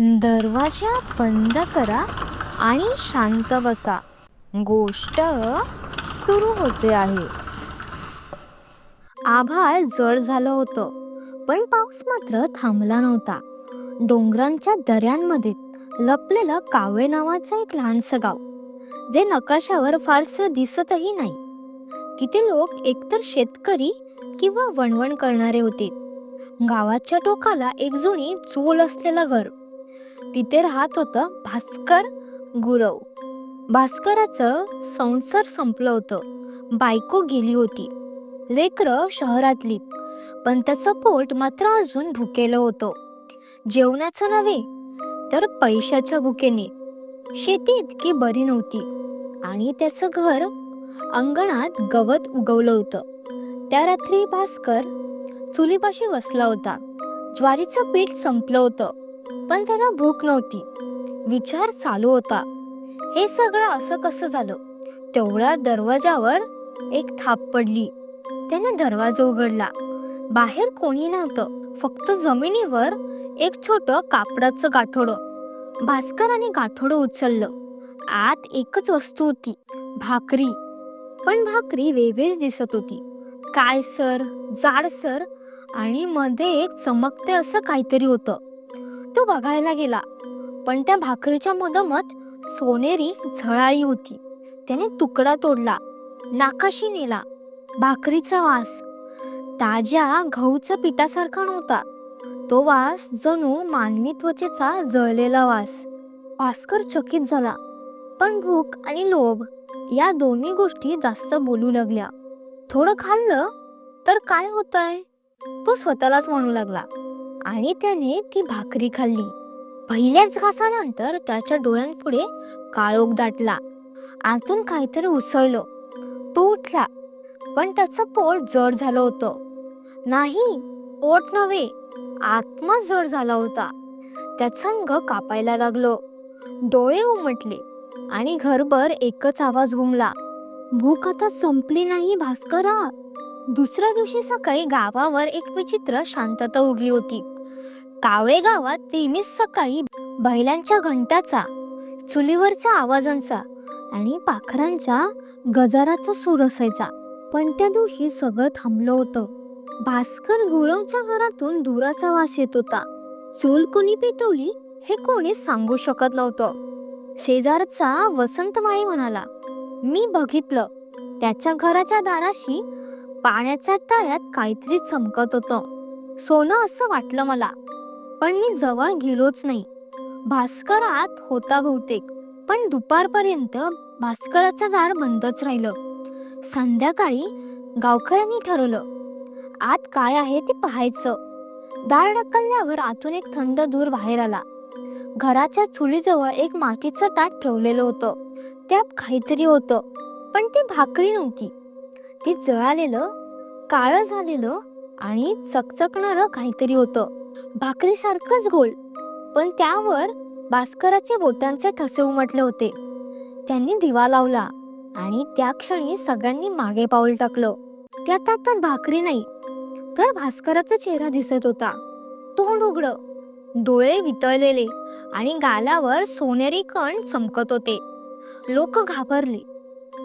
दरवाजा बंद करा आणि शांत बसा. गोष्ट सुरू होते आहे. आभाळ जड झालं होतं पण पाऊस मात्र थांबला नव्हता. डोंगरांच्या दऱ्यांमध्ये लपलेलं कावळे नावाचं एक लहानसं गाव जे नकाशावर फारसं दिसतही नाही. तिथे लोक एकतर शेतकरी किंवा वणवण करणारे होते. गावाच्या टोकाला एक जुनी चूल असलेलं घर तिथे राहत होतं भास्कर गुरव. भास्कराचं संसार संपलं होतं. बायको गेली होती. लेकरं शहरातली. पण त्याचं पोट मात्र अजून भुकेलं होतं. जेवणाचं नव्हे तर पैशाच्या भुकेने. शेती इतकी बरी नव्हती. आणि त्याचं घर अंगणात गवत उगवलं होतं. त्या रात्री भास्कर चुलीपाशी बसला होता. ज्वारीचं पीठ संपलं होतं. पण त्याला भूक नव्हती. विचार चालू होता. हे सगळं असं कसं झालं? तेवढ्या दरवाजावर एक थाप पडली. त्याने दरवाजा उघडला. बाहेर कोणी नव्हतं. फक्त जमिनीवर एक छोट कापडाचं गाठोडं. आणि गाठोडं उचललं. आत एकच वस्तू होती. भाकरी. पण भाकरी वेगळीच दिसत होती. काय सर जाड जाडसर आणि मध्ये एक चमकते असं काहीतरी होतं. तो बघायला गेला. पण त्या भाकरीच्या मधोमध सोनेरी झळाळी होती. त्याने तुकडा तोडला. नाकाशी नेला. भाकरीचा वास. ताज्या गहूच्या पिठासारखा नव्हता. तो वास जणू मानवी त्वचेचा जळलेला वास. भास्कर चकित झाला. पण भूक आणि लोभ या दोन्ही गोष्टी जास्त बोलू लागल्या. थोडं खाल्लं? तर काय होत आहे तो स्वतःलाच म्हणू लागला. आणि त्याने ती भाकरी खाल्ली. पहिल्याच घासानंतर त्याच्या डोळ्यांपुढे काळोख दाटला. आतून काहीतरी उसळलं. तो उठला. पण त्याचं पोट जड झालं होतं. नाही पोट नव्हे आत्मा जड झाला होता. त्याचं अंग कापायला लागलो. डोळे उमटले आणि घरभर एकच आवाज घुमला भूक आता संपली नाही भास्करा. दुसऱ्या दिवशी सकाळी गावावर एक विचित्र शांतता उरली होती. कावळे गावात नेहमीच सकाळी बैलांच्या घंटाचा चुलीवरच्या आवाजांचा आणि पाखरांच्या गजाराचा सूर असायचा. पण त्या दिवशी सगळं थांबलं होतं. भास्कर गुरवच्या घरातून दुराचा वास येत होता. चूल कोणी पेटवली हे कोणीच सांगू शकत नव्हतं. शेजारचा वसंतमाळी म्हणाला मी बघितलं. त्याच्या घराच्या दाराशी पाण्याच्या तळ्यात काहीतरी चमकत होतं. सोनं असं वाटलं मला पण मी जवळ गेलोच नाही. भास्कर आत होता बहुतेक पण दुपारपर्यंत भास्कराचं दार बंदच राहिलं. संध्याकाळी गावकऱ्यांनी ठरवलं आत काय आहे ते पाहायचं. दार ढकलल्यावर आतून एक थंड धूर बाहेर आला. घराच्या चुलीजवळ एक मातीचं ताट ठेवलेलं होतं. त्यात काहीतरी होतं पण ती भाकरी नव्हती. ती जळालेलं काळं झालेलं आणि चकचकणारं काहीतरी होतं. भाकरीसारखंच गोल. पण त्यावर भास्कराच्या बोटांचे ठसे उमटले होते. त्यांनी दिवा लावला आणि त्या क्षणी सगळ्यांनी मागे पाऊल टाकलं. त्यात आता भाकरी नाही तर भास्कराचा चेहरा दिसत होता. तोंड उघडं डोळे वितळलेले आणि गालावर सोनेरी कण चमकत होते. लोक घाबरली.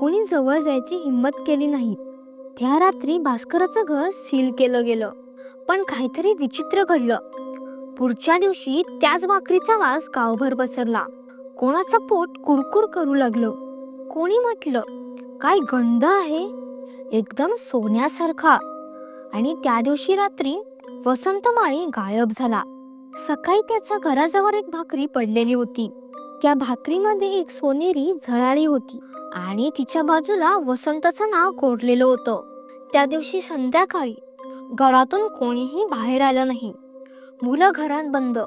कोणी जवळ जायची हिंमत केली नाही. त्या रात्री भास्कराचं घर सील केलं गेलं पण काहीतरी विचित्र घडलं. पुढच्या दिवशी त्याच भाकरीचा वास गावभर पसरला. कोणाचं पोट कुरकुर करू लागलं. कोणी म्हटलं काय गंध आहे? एकदम सोन्यासारखा. आणि त्या दिवशी रात्री वसंतमाळी गायब झाला. सकाळी त्याच्या घराजवळ एक भाकरी पडलेली होती. त्या भाकरीमध्ये एक सोनेरी झळाळी होती. आणि तिच्या बाजूला वसंताचं नाव कोरलेलं होतं. त्या दिवशी संध्याकाळी घरातून कोणीही बाहेर आलं नाही. मुलं घरात बंद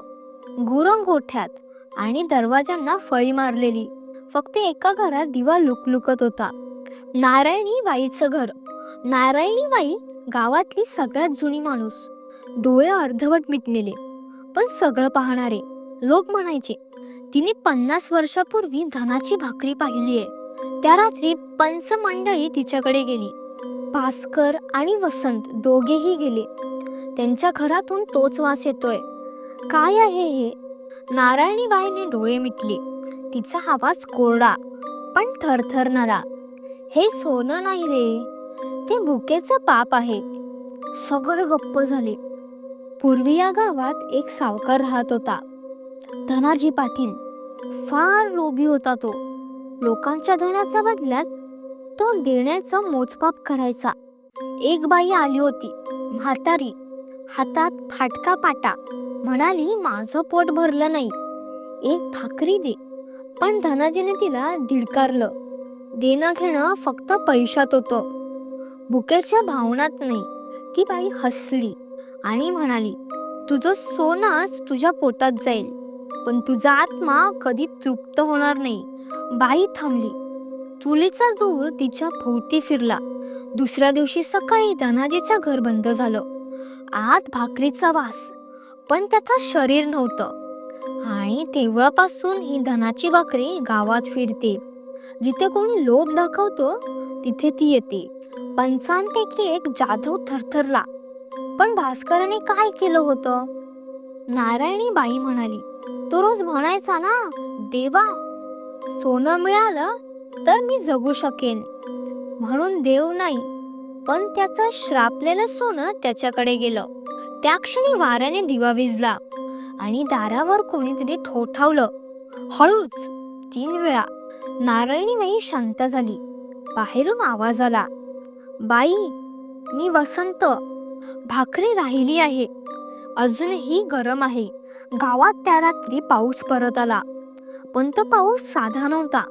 गुरं गोठ्यात आणि दरवाजांना फळी मारलेली. फक्त एका घरात दिवा लुकलुकत होता. नारायणी बाईचं घर. नारायणी बाई गावातली सगळ्यात जुनी माणूस. डोळे अर्धवट मिटलेले पण सगळं पाहणारे. लोक म्हणायचे तिने पन्नास वर्षापूर्वी धनाची भाकरी पाहिली आहे त्या रात्री पंचमंडळी तिच्याकडे गेली. भास्कर आणि वसंत दोघेही गेले. त्यांच्या घरातून तोच वास येतोय. काय आहे हे? नारायणीबाईने डोळे मिटले. तिचा आवाज कोरडा पण थरथरणारा. हे सोनं नाही रे. ते भुकेचं पाप आहे. सगळं गप्प झाले. पूर्वी या गावात एक सावकार राहत होता. धनाजी पाटील. फार लोभी होता तो. लोकांच्या धनाच्या बदल्यात तो देण्याचं मोजमाप करायचा. एक बाई आली होती. म्हातारी हातात फाटका पाटा. म्हणाली माझं पोट भरलं नाही. एक भाकरी दे. पण धनाजीने तिला धिडकारलं. देणं घेणं फक्त पैशात होतं. भुकेच्या भावनात नाही. ती बाई हसली आणि म्हणाली तुझं सोनच तुझ्या पोटात जाईल. पण तुझा आत्मा कधी तृप्त होणार नाही. बाई थांबली. चुलीचा धूर तिच्या भोवती फिरला. दुसऱ्या दिवशी सकाळी धनाजीचं घर बंद झालं. आत भाकरीचा वास पण त्याचं शरीर नव्हतं. आणि तेव्हापासून ही धनाची भाकरी गावात फिरते. जिथे कोणी लोभ दाखवतो तिथे ती येते. पंचांपैकी एक जाधव थरथरला पण भास्कराने काय केलं होतं? नारायणी बाई म्हणाली तो रोज म्हणायचा ना देवा सोनं मिळालं तर मी जगू शकेन. म्हणून देव नाही पण त्याचं श्रापलेलं सोनं त्याच्याकडे गेलं. त्या क्षणी वाऱ्याने दिवा विजला आणि दारावर कोणीतरी ठोठावलं. हळूच तीन वेळा नारायणी बाई शांत झाली. बाहेरून आवाज आला बाई मी वसंत. भाकरी राहिली आहे. अजूनही गरम आहे. गावात त्या रात्री पाऊस परत आला. पण तो पाऊस साधा नव्हता.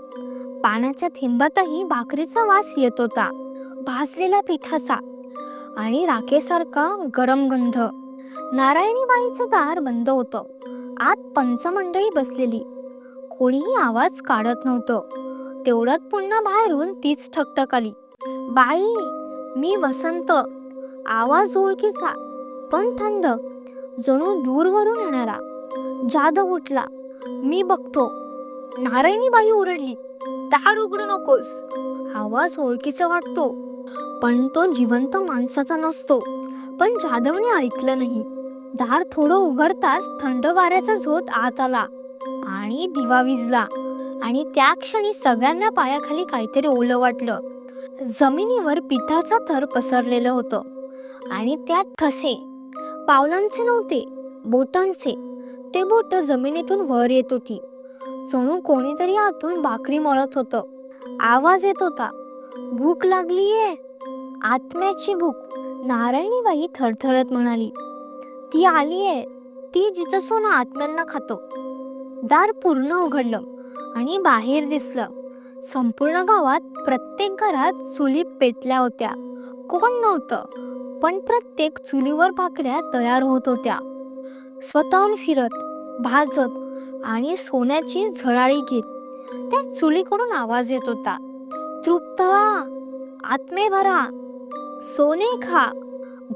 पाण्याच्या थेंबातही भाकरीचा वास येत होता. भाजलेल्या पिठाचा आणि राखेसारखा गरम गंध. नारायणीबाईचं दार बंद होतं. आत पंचमंडळी बसलेली. कोणीही आवाज काढत नव्हतं. तेवढ्यात पुन्हा बाहेरून तीच ठकठक आली. बाई मी वसंत. आवाज ओळखीचा पण थंड. जणू दूरवरून येणारा. जाधव उठला. मी बघतो. नारायणीबाई ओरडली दार उघडू नकोस. आवाज ओळखीचा वाटतो पण तो जिवंत माणसाचा नसतो. पण जाधवने ऐकलं नाही. दार थोडं उघडताच थंड वाऱ्याचा झोत आत आला आणि दिवा विजला आणि त्या क्षणी सगळ्यांना पायाखाली काहीतरी ओलं वाटलं. जमिनीवर पिठाचा थर पसरलेलं होतं आणि त्यात ठसे. पावलांचे नव्हते बोटांचे. ते बोट जमिनीतून वर येत होती. जणू कोणीतरी आतून भाकरी मळत होतं. आवाज येत होता भूक लागलीये. आत्म्याची भूक. नारायणीबाई थरथरत म्हणाली ती आलीये. ती जिचं सोनं आत्म्यांना खातो. दार पूर्ण उघडलं आणि बाहेर दिसलं. संपूर्ण गावात प्रत्येक घरात चुली पेटल्या होत्या. कोण नव्हतं पण प्रत्येक चुलीवर भाकऱ्या तयार होत होत्या. स्वतःहून फिरत भाजत आणि सोन्याची झळाळी घेत त्या चुलीकडून आवाज येत होता. तृप्त आत्मे भरा सोने खा.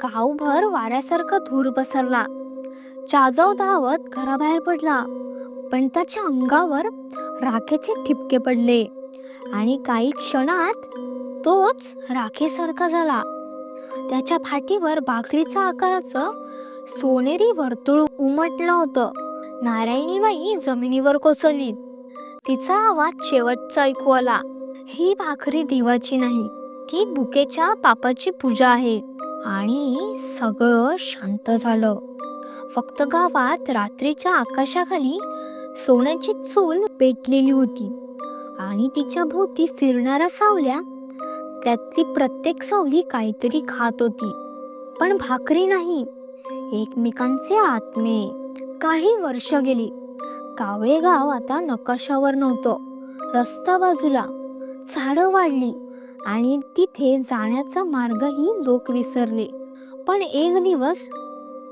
गावभर वाऱ्यासारखा धूर पसरला. जाधव धावत घराबाहेर पडला पण त्याच्या अंगावर राखेचे ठिपके पडले आणि काही क्षणात तोच राखेसारखा झाला. त्याच्या फाटीवर भाकरीच्या आकाराचं सोनेरी वर्तुळ उमटलं होतं. नारायणीबाई जमिनीवर कोसळली तिचा आवाज शेवटचा ऐकू आला. ही भाकरी देवाची नाही ती बुकेच्या पापाची पूजा आहे. आणि सगळं शांत झालं. फक्त गावात रात्रीच्या आकाशाखाली सोन्याची चूल पेटलेली होती. आणि तिच्या भोवती फिरणाऱ्या सावल्या त्यातली प्रत्येक सावली काहीतरी खात होती. पण भाकरी नाही एकमेकांचे आत्मे. काही वर्ष गेली. कावळे गाव आता नकाशावर नव्हतं. रस्ता बाजूला झाडं वाढली आणि तिथे जाण्याचा मार्गही लोक विसरले. पण एक दिवस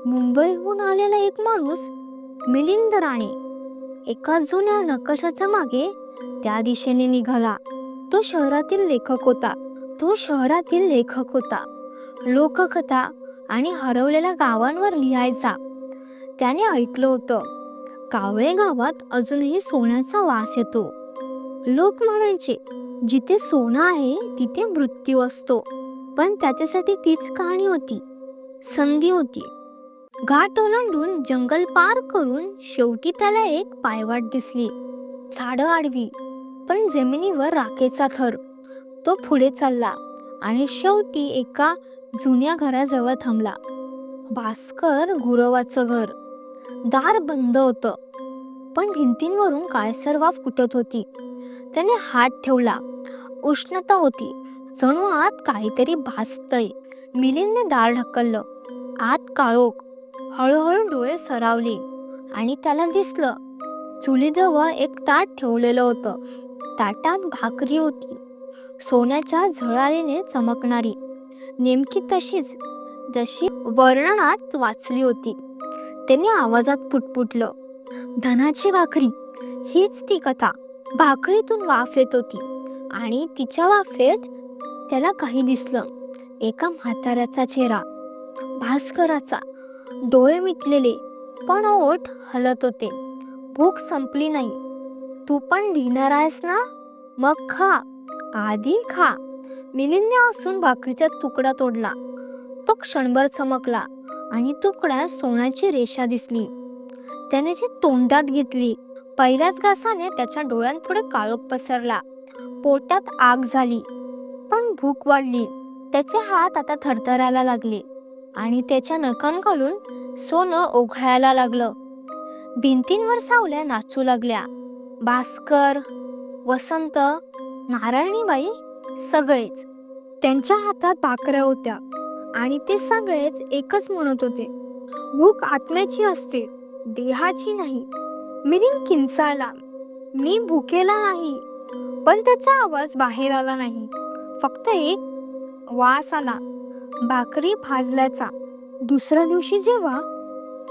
मुंबईहून आलेला एक माणूस मिलिंद राणे एका जुन्या नकाशाच्या मागे त्या दिशेने निघाला. तो शहरातील लेखक होता. तो शहरातील लेखक होता. लोककथा आणि हरवलेल्या गावांवर लिहायचा. त्याने ऐकलं होतं. कावळे गावात अजूनही सोन्याचा वास येतो. लोक म्हणायचे जिथे सोनं आहे तिथे मृत्यू असतो. पण त्याच्यासाठी तीच कहाणी होती. संधी होती. घाट ओलांडून जंगल पार करून शेवटी त्याला एक पायवाट दिसली. झाडं आडवी पण जमिनीवर राखेचा थर. तो पुढे चालला आणि शेवटी एका जुन्या घराजवळ थांबला. भास्कर गुरवाचं घर. दार बंद होतं. पण भिंतींवरून काळसर वाफ कुटत होती? त्याने हात ठेवला. उष्णता होती. जणू आत काहीतरी भासतय. मिलिंदने दार ढकललं. आत काळोख. हळूहळू डोळे सरावले. आणि त्याला दिसलं. चुलीजवळ एक ताट ठेवलेलं होतं. ताटात भाकरी होती. सोन्याच्या झळाळीने चमकणारी. नेमकी तशीच. जशी वर्णनात वाचली होती. त्याने आवाजात पुटपुटलं. धनाची भाकरी हीच ती कथा. भाकरीतून वाफ येत होती आणि तिच्या वाफेत त्याला काही दिसलं. एका म्हाताऱ्याचा चेहरा भास्कराचा. डोळे मिटलेले पण ओठ हलत होते. भूक संपली नाही. तू पण लिहिणार आहेस ना? मग खा. आधी खा. मिलिंदने असून भाकरीचा तुकडा तोडला. तो क्षणभर चमकला आणि तुकड्या सोन्याची रेषा दिसली. त्याने ती तोंडात घेतली. पहिल्याच घासाने त्याच्या डोळ्यांपुढे काळोख पसरला. पोटात आग झाली पण भूक वाढली. त्याचे हात आता थरथरायला लागले आणि त्याच्या नखांखालून सोनं ओघळायला लागलं. भिंतींवर सावल्या नाचू लागल्या. भास्कर वसंत नारायणीबाई सगळेच त्यांच्या हातात भाकऱ्या होत्या. आणि ते सगळेच एकच म्हणत होते. भूक आत्म्याची असते देहाची नाही. मिरिंग किंचाला मी भुकेला नाही. पण त्याचा आवाज बाहेर आला नाही. फक्त एक वास आला भाकरी भाजल्याचा. दुसऱ्या दिवशी जेव्हा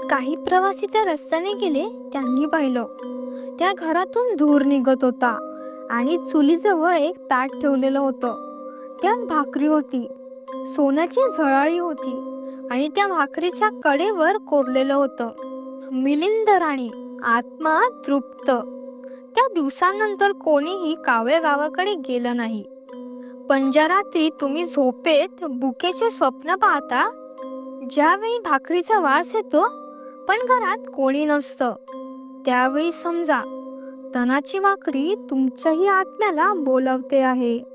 काही प्रवासी त्या रस्त्याने गेले त्यांनी पाहिलं. त्या घरातून धूर निघत होता आणि चुलीजवळ एक ताट ठेवलेलं होतं. त्यात भाकरी होती. सोन्याची झळाळी होती आणि त्या भाकरीच्या कडेवर कोरलेलं होतं. मिलिंद राणी आत्मा तृप्त. त्या दिवसानंतर कोणीही कावळे गावाकडे गेलं नाही. पण ज्या रात्री तुम्ही झोपेत बुकेचे स्वप्न पाहता? ज्यावेळी भाकरीचा वास येतो पण घरात कोणी नसतं. त्यावेळी समजा तनाची भाकरी तुमच्याही आत्म्याला बोलवते आहे.